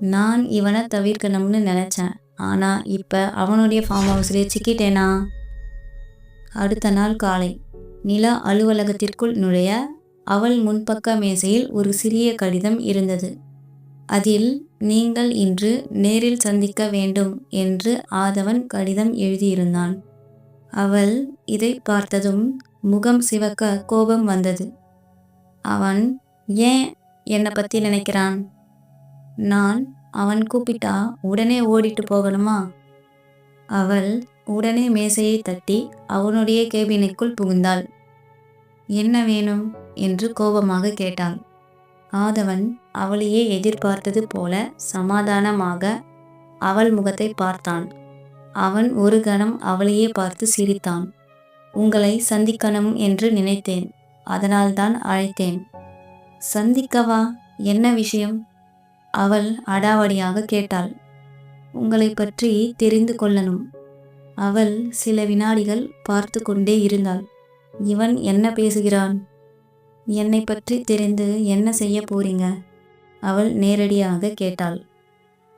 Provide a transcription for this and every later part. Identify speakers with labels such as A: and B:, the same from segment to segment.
A: நான் இவனை தவிர்க்கணும்னு நினச்சேன். ஆனால் இப்போ அவனுடைய ஃபார்ம் ஹவுஸ்லேயே சிக்கிட்டேனா? அடுத்த நாள் காலை நிலா அலுவலகத்திற்குள் நுழைய அவள் முன்பக்க மேசையில் ஒரு சிறிய கடிதம் இருந்தது. அதில் நீங்கள் இன்று நேரில் சந்திக்க வேண்டும் என்று ஆதவன் கடிதம் எழுதியிருந்தான். அவள் இதை பார்த்ததும் முகம் சிவக்க கோபம் வந்தது. அவன் ஏன் என்னை பற்றி நினைக்கிறான்? நான் அவன் கூப்பிட்டா உடனே ஓடிட்டு போகணுமா அவள் உடனே மேசையை தட்டி அவனுடைய கேபினுக்குள் புகுந்தாள். என்ன வேணும்? என்று கோபமாக கேட்டாள். ஆதவன் அவளையே எதிர்பார்த்தது போல சமாதானமாக அவள் முகத்தை பார்த்தான். அவன் ஒரு கணம் அவளையே பார்த்து சிரித்தான். உங்களை சந்திக்கணும் என்று நினைத்தேன். அதனால்தான் அழைத்தேன். சந்திக்கவா? என்ன விஷயம்? அவள் அடாவடியாக கேட்டாள். உங்களை பற்றி தெரிந்து கொள்ளணும். அவள் சில வினாடிகள் பார்த்து கொண்டே இருந்தாள். இவன் என்ன பேசுகிறான்? என்னை பற்றி தெரிந்து என்ன செய்ய போறீங்க? அவள் நேரடியாக கேட்டாள்.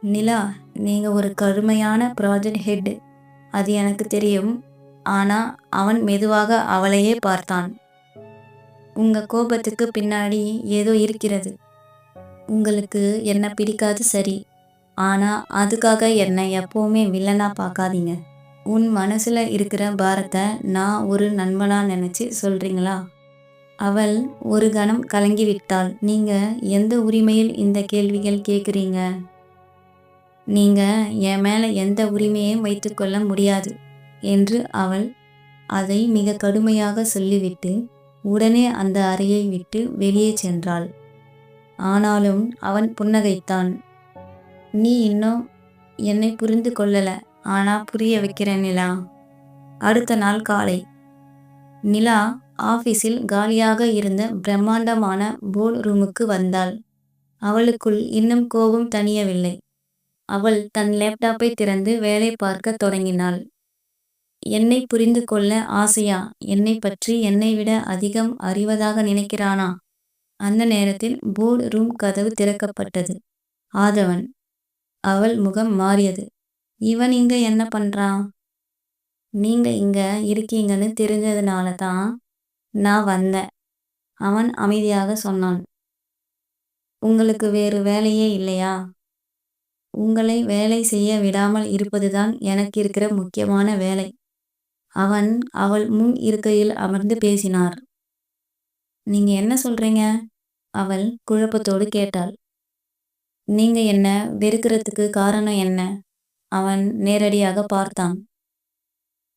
A: நிலா நீங்கள் ஒரு கடுமையான ப்ராஜெக்ட் ஹெட் அது எனக்கு தெரியும். ஆனால் அவன் மெதுவாக அவளையே பார்த்தான். உங்கள் கோபத்துக்கு பின்னாடி ஏதோ இருக்கிறது. உங்களுக்கு என்ன பிடிக்காது சரி. ஆனால் அதுக்காக என்னை எப்போவுமே வில்லனாக பார்க்காதீங்க. உன் மனசில் இருக்கிற பாரத்தை நான் ஒரு நண்பனாக நினச்சி சொல்கிறீங்களா அவள் ஒரு கணம் கலங்கி விட்டாள் நீங்கள் எந்த உரிமையில் இந்த கேள்விகள் கேட்குறீங்க? நீங்கள் என் மேலே எந்த உரிமையையும் வைத்துக்கொள்ள முடியாது என்று அவள் அதை மிக கடுமையாக சொல்லிவிட்டு உடனே அந்த அறையை விட்டு வெளியே சென்றாள். ஆனாலும் அவன் புன்னகைத்தான். நீ இன்னும் என்னை புரிந்து கொள்ளல ஆனா புரிய வைக்கிறேன் நிலா. அடுத்த நாள் காலை. நிலா ஆபீஸில் காலியாக இருந்த பிரம்மாண்டமான போல் ரூமுக்கு வந்தாள். அவளுக்குள் இன்னும் கோபம் தணியவில்லை. அவள் தன் லேப்டாப்பை திறந்து வேலை பார்க்க தொடங்கினாள். என்னை புரிந்து கொள்ள ஆசையா? என்னை பற்றி என்னை விட அதிகம் அறிவதாக நினைக்கிறானா? அந்த நேரத்தில் போர்டு ரூம் கதவு திறக்கப்பட்டது. ஆதவன் அவள் முகம் மாறியது. இவன் இங்க என்ன பண்றான்? நீங்க இங்க இருக்கீங்கன்னு தெரிஞ்சதுனால தான் நான் வந்தேன் அவன் அமைதியாக சொன்னான். உங்களுக்கு வேறு வேலையே இல்லையா? உங்களை வேலை செய்ய விடாமல் இருப்பதுதான் எனக்கு இருக்கிற முக்கியமான வேலை. அவன் அவள் முன் இருக்கையில் அமர்ந்து பேசினார். நீங்க என்ன சொல்றீங்க? அவள் குழப்பத்தோடு கேட்டாள். நீங்க என்ன வெறுக்கிறதுக்கு காரணம் என்ன? அவன் நேரடியாக பார்த்தான்.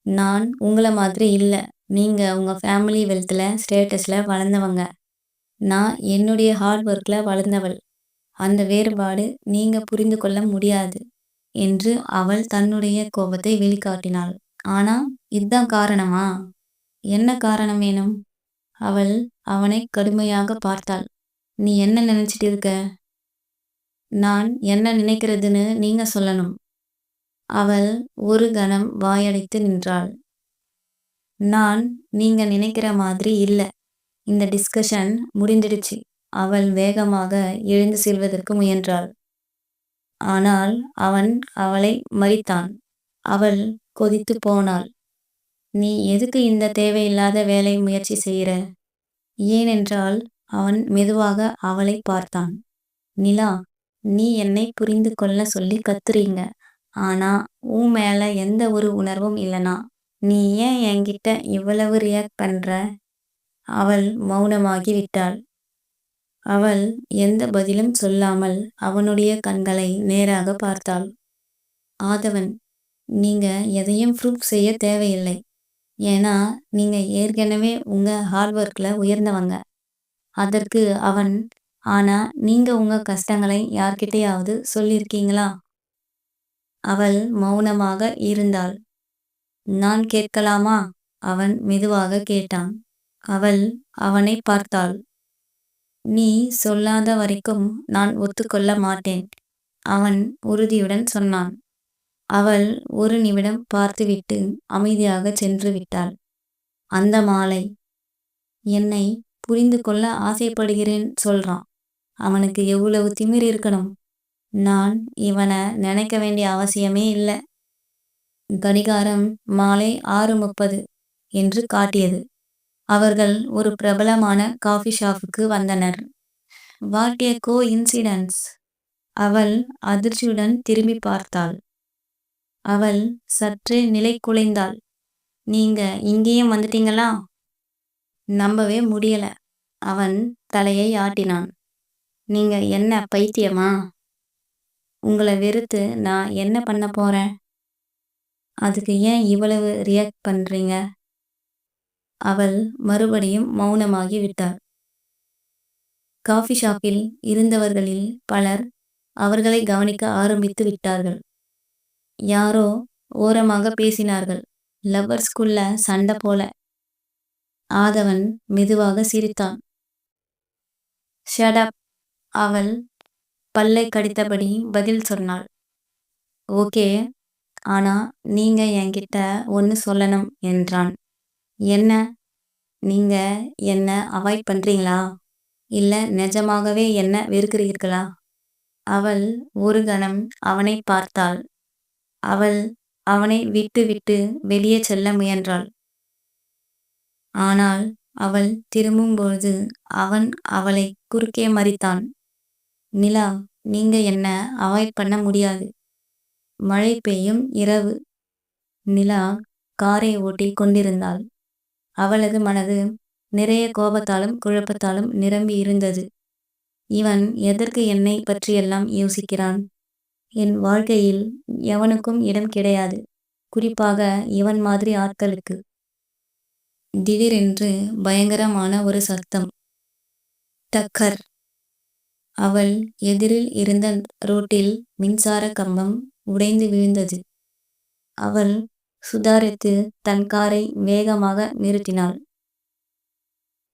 A: நான் உங்களை மாதிரி இல்லை. நீங்க உங்க ஃபேமிலி வெல்த்தில் ஸ்டேட்டஸ்ல வளர்ந்தவங்க. நான் என்னுடைய ஹார்ட் ஒர்க்கில் வளர்ந்தவள். அந்த வேறுபாடு நீங்க புரிந்து கொள்ள முடியாது என்று அவள் தன்னுடைய கோபத்தை வெளிக்காட்டினாள். ஆனா இதுதான் காரணமா? என்ன காரணம் வேணும்? அவள் அவனை கடுமையாக பார்த்தாள். நீ என்ன நினைச்சிட்டு இருக்க? நான் என்ன நினைக்கிறதுன்னு நீங்க சொல்லணும். அவள் ஒரு கணம் வாயடைத்து நின்றாள். நான் நீங்க நினைக்கிற மாதிரி இல்லை. இந்த டிஸ்கஷன் முடிந்துடுச்சு அவள் வேகமாக எழுந்து செல்வதற்கு முயன்றாள். ஆனால் அவன் அவளை மறித்தான். அவள் கொதித்து போனாள். நீ எதுக்கு இந்த தேவையில்லாத வேலை முயற்சி செய்கிற? ஏனென்றால் அவன் மெதுவாக அவளை பார்த்தான். நிலா நீ என்னை புரிந்து கொள்ள சொல்லி கத்துறீங்க. ஆனா உன் மேல எந்த ஒரு உணர்வும் இல்லனா நீ ஏன் என்கிட்ட இவ்வளவு ரியாக்ட் பண்ற? அவள் மௌனமாகி விட்டாள். அவள் எந்த பதிலும் சொல்லாமல் அவனுடைய கண்களை நேராக பார்த்தாள். ஆதவன் நீங்க எதையும் ப்ரூஃப் செய்ய தேவையில்லை. ஏன்னா நீங்க ஏற்கனவே உங்க ஹார்ட் ஒர்க்ல உயர்ந்தவங்க. அதற்கு அவன் ஆனா நீங்க உங்க கஷ்டங்களை யார்கிட்டையாவது சொல்லியிருக்கீங்களா அவள் மௌனமாக இருந்தாள். நான் கேட்கலாமா? அவன் மெதுவாக கேட்டான். அவள் அவனை பார்த்தாள். நீ சொல்லாத வரைக்கும் நான் ஒத்துக்கொள்ள மாட்டேன் அவன் உறுதியுடன் சொன்னான். அவள் ஒரு நிமிடம் பார்த்துவிட்டு அமைதியாக சென்று விட்டாள் அந்த மாலை என்னை புரிந்து கொள்ள ஆசைப்படுகிறேன் சொல்றான். அவனுக்கு எவ்வளவு திமிர் இருக்கணும். நான் இவனை நினைக்க வேண்டிய அவசியமே இல்லை. கடிகாரம் மாலை ஆறு முப்பது என்று காட்டியது. அவர்கள் ஒரு பிரபலமான காஃபி ஷாப்புக்கு வந்தனர். வாட் ஏ கோ இன்சிடென்ட்ஸ் அவள் அதிர்ச்சியுடன் திரும்பி பார்த்தாள். அவள் சற்று நிலை குலைந்தாள். நீங்க இங்கேயும் வந்துட்டீங்களா? நம்பவே முடியல. அவன் தலையை ஆட்டினான். நீங்க என்ன பைத்தியமா? உங்களை வெறுத்து நான் என்ன பண்ண போறேன்? அதுக்கு ஏன் இவ்வளவு ரியாக்ட் பண்றீங்க? அவள் மறுபடியும் மௌனமாகி விட்டார் காஃபி ஷாப்பில் இருந்தவர்களில் பலர் அவர்களை கவனிக்க ஆரம்பித்து விட்டார்கள். யாரோ ஓரமாக பேசினார்கள். லவ்வர்ஸ்குள்ள சண்டை போல. ஆதவன் மெதுவாக சிரித்தான். ஷடப் அவள் பல்லை கடித்தபடி பதில் சொன்னாள். ஓகே ஆனா நீங்க என்கிட்ட ஒன்று சொல்லணும் என்றான். என்ன? நீங்க என்ன அவாய்ட் பண்றீங்களா? இல்ல நிஜமாகவே என்ன வெறுக்கிறீர்களா? அவள் ஒரு கணம் அவனை பார்த்தாள். அவள் அவனை விட்டு விட்டு வெளியே செல்ல முயன்றாள். ஆனால் அவள் திரும்பும்பொழுது அவன் அவளை குறுக்கே மறித்தான். நிலா நீங்க என்ன அவாய்ட் பண்ண முடியாது. மழை பெய்யும் இரவு. நிலா காரை ஓட்டி கொண்டிருந்தாள். அவளது மனது நிறைய கோபத்தாலும் குழப்பத்தாலும் நிரம்பி இருந்தது. இவன் எதற்கு என்னை பற்றியெல்லாம் யோசிக்கிறான்? என் வாழ்க்கையில் எவனுக்கும் இடம் கிடையாது. குறிப்பாக இவன் மாதிரி ஆட்களுக்கு. திடீரென்று பயங்கரமான ஒரு சத்தம். டக்கர். அவள் எதிரில் இருந்த ரோட்டில் மின்சார கம்பம் உடைந்து விழுந்தது. அவள் சுதாரித்து தன் காரை வேகமாக நிறுத்தினாள்.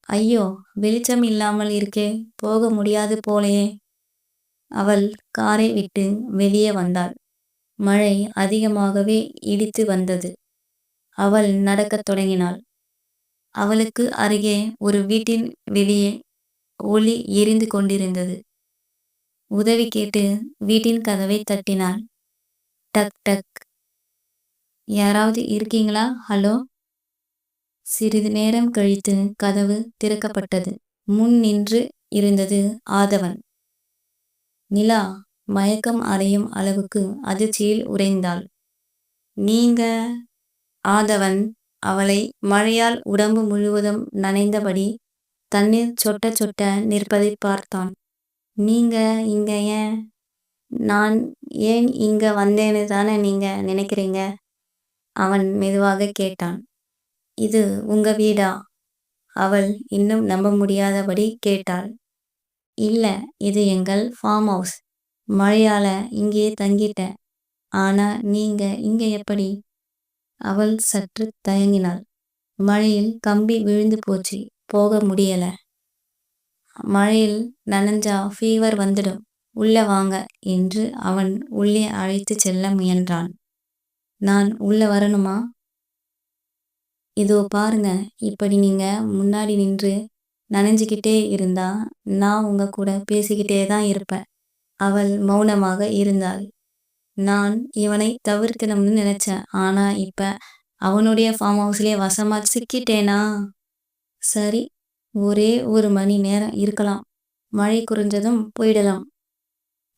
A: ஐயோ வெளிச்சம் இல்லாமல் இருக்கே போக முடியாது போலே அவள் காரை விட்டு வெளியே வந்தாள். மழை அதிகமாகவே இடித்து வந்தது. அவள் நடக்கத் தொடங்கினாள். அவளுக்கு அருகே ஒரு வீட்டின் வெளியே ஒளி எரிந்து கொண்டிருந்தது. உதவி கேட்டு வீட்டின் கதவை தட்டினாள். டக் டக். யாராவது இருக்கீங்களா? ஹலோ? சிறிது நேரம் கழித்து கதவு திறக்கப்பட்டது. முன் நின்று இருந்தது ஆதவன். நிலா மயக்கம் அறையும் அளவுக்கு அதிர்ச்சியில் உறைந்தாள். நீங்க ஆதவன் அவளை மழையால் உடம்பு முழுவதும் நனைந்தபடி தண்ணீர் சொட்ட சொட்ட நிற்பதை பார்த்தான். நீங்க இங்க ஏன்? நான் ஏன் இங்க வந்தேன்னு தானே நீங்க நினைக்கிறீங்க? அவன் மெதுவாக கேட்டான். இது உங்க வீடா? அவள் இன்னும் நம்ப முடியாதபடி கேட்டாள். இல்லை இது எங்கள் ஃபார்ம் ஹவுஸ் மழையால் இங்கே தங்கிட்டேன் ஆனா நீங்க இங்கே எப்படி? அவள் சற்று தயங்கினாள். மழையில் கம்பி விழுந்து போச்சு. போக முடியல. மழையில் நனைஞ்சா ஃபீவர் வந்துடும். உள்ள வாங்க என்று அவன் உள்ளே அழைத்து செல்ல முயன்றான். நான் உள்ள வரணுமா? இதோ பாருங்க இப்படி நீங்க முன்னாடி நின்று நனைஞ்சிக்கிட்டே இருந்தா நான் உங்க கூட பேசிக்கிட்டே தான் இருப்பேன். அவள் மௌனமாக இருந்தாள். நான் இவனை தவிர்க்கணும்னு நினைச்சேன். ஆனா இப்ப அவனுடைய ஃபார்ம் ஹவுஸ்லயே வசமா சிக்கிட்டேனா? சரி ஒரே ஒரு மணி நேரம் இருக்கலாம். மழை குறைஞ்சதும் போயிடலாம்.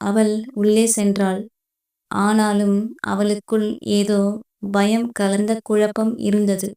A: அவள் உள்ளே சென்றாள். ஆனாலும் அவளுக்குள் ஏதோ பயம் கலந்த குழப்பம் இருந்தது.